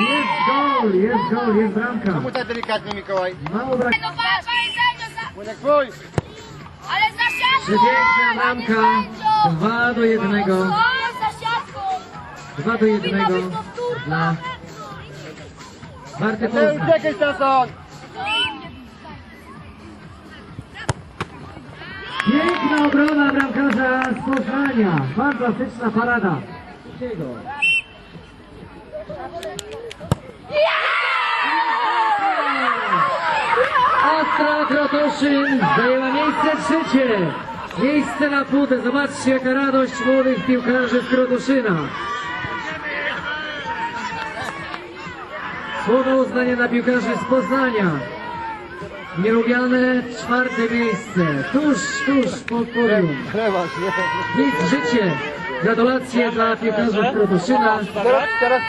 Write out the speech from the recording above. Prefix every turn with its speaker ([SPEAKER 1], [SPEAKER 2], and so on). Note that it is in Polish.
[SPEAKER 1] Jest gol, jest gol, jest bramka.
[SPEAKER 2] Czemu tak delikatnie, Mikołaj?
[SPEAKER 1] Mało brak.
[SPEAKER 3] No
[SPEAKER 2] twój!
[SPEAKER 3] Ale za siatką!
[SPEAKER 1] Przepiękna bramka. Dwa do jednego.
[SPEAKER 3] O, za siatką!
[SPEAKER 1] Dwa do jednego dla Warty
[SPEAKER 2] Ty
[SPEAKER 1] Poznań.
[SPEAKER 2] uciekaj stąd!
[SPEAKER 1] Piękna obrona bramkarza z Poznania. Fantastyczna parada. Astra Krotoszyn zajęła miejsce trzecie. Miejsce na pudę. Zobaczcie jaka radość młodych piłkarzy z Krotoszyna. Słowo uznania dla piłkarzy z Poznania. Nielubiane czwarte miejsce. Tuż, tuż pod podium. Nic życie. Gratulacje dla piłkarzy z Krotoszyna.